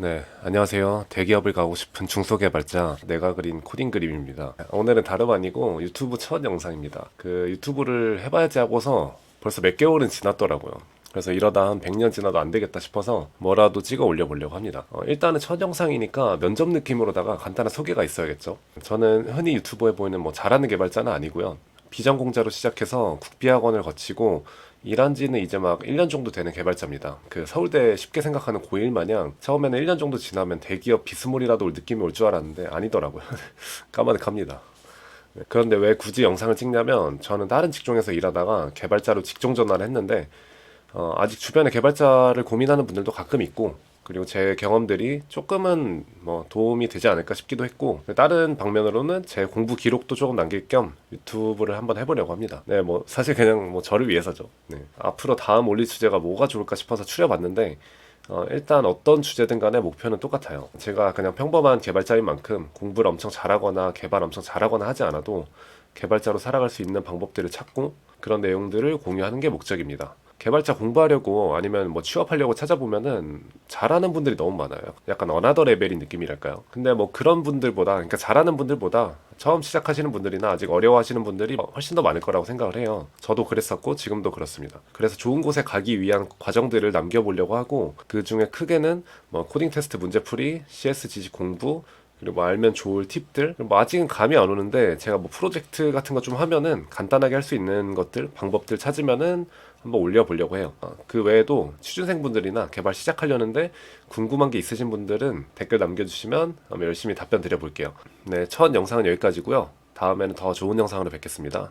네, 안녕하세요. 대기업을 가고 싶은 중소개발자 내가 그린 코딩 그림입니다. 오늘은 다름 아니고 유튜브 첫 영상입니다. 그 유튜브를 해봐야지 하고서 벌써 몇 개월은 지났더라고요. 그래서 이러다 한 100년 지나도 안 되겠다 싶어서 뭐라도 찍어 올려보려고 합니다. 어, 일단은 첫 영상이니까 면접 느낌으로다가 간단한 소개가 있어야겠죠. 저는 흔히 유튜브에 보이는 뭐 잘하는 개발자는 아니고요. 비전공자로 시작해서 국비학원을 거치고 일한 지는 이제 막 1년 정도 되는 개발자입니다. 그 서울대 쉽게 생각하는 고1 마냥 처음에는 1년 정도 지나면 대기업 비스몰이라도 올 느낌이 올 줄 알았는데 아니더라고요. 까마득합니다. 네, 그런데 왜 굳이 영상을 찍냐면 저는 다른 직종에서 일하다가 개발자로 직종 전환을 했는데 어, 아직 주변에 개발자를 고민하는 분들도 가끔 있고 그리고 제 경험들이 조금은 뭐 도움이 되지 않을까 싶기도 했고 다른 방면으로는 제 공부 기록도 조금 남길 겸 유튜브를 한번 해보려고 합니다. 네, 뭐 사실 그냥 뭐 저를 위해서죠. 네. 앞으로 다음 올릴 주제가 뭐가 좋을까 싶어서 추려봤는데 어, 일단 어떤 주제든 간에 목표는 똑같아요. 제가 그냥 평범한 개발자인 만큼 공부를 엄청 잘하거나 개발 엄청 잘하거나 하지 않아도 개발자로 살아갈 수 있는 방법들을 찾고 그런 내용들을 공유하는 게 목적입니다. 개발자 공부하려고 아니면 뭐 취업하려고 찾아보면은 잘하는 분들이 너무 많아요. 약간 어나더 레벨인 느낌이랄까요. 근데 뭐 그런 분들보다, 그러니까 잘하는 분들보다 처음 시작하시는 분들이나 아직 어려워하시는 분들이 훨씬 더 많을 거라고 생각을 해요. 저도 그랬었고 지금도 그렇습니다. 그래서 좋은 곳에 가기 위한 과정들을 남겨보려고 하고 그 중에 크게는 뭐 코딩 테스트 문제풀이, CS 지식 공부, 그리고 뭐 알면 좋을 팁들. 뭐 아직은 감이 안 오는데 제가 뭐 프로젝트 같은 거 좀 하면은 간단하게 할 수 있는 것들 방법들 찾으면은 한번 올려보려고 해요. 어, 그 외에도 취준생분들이나 개발 시작하려는데 궁금한 게 있으신 분들은 댓글 남겨주시면 열심히 답변 드려볼게요. 네 첫 영상은 여기까지고요. 다음에는 더 좋은 영상으로 뵙겠습니다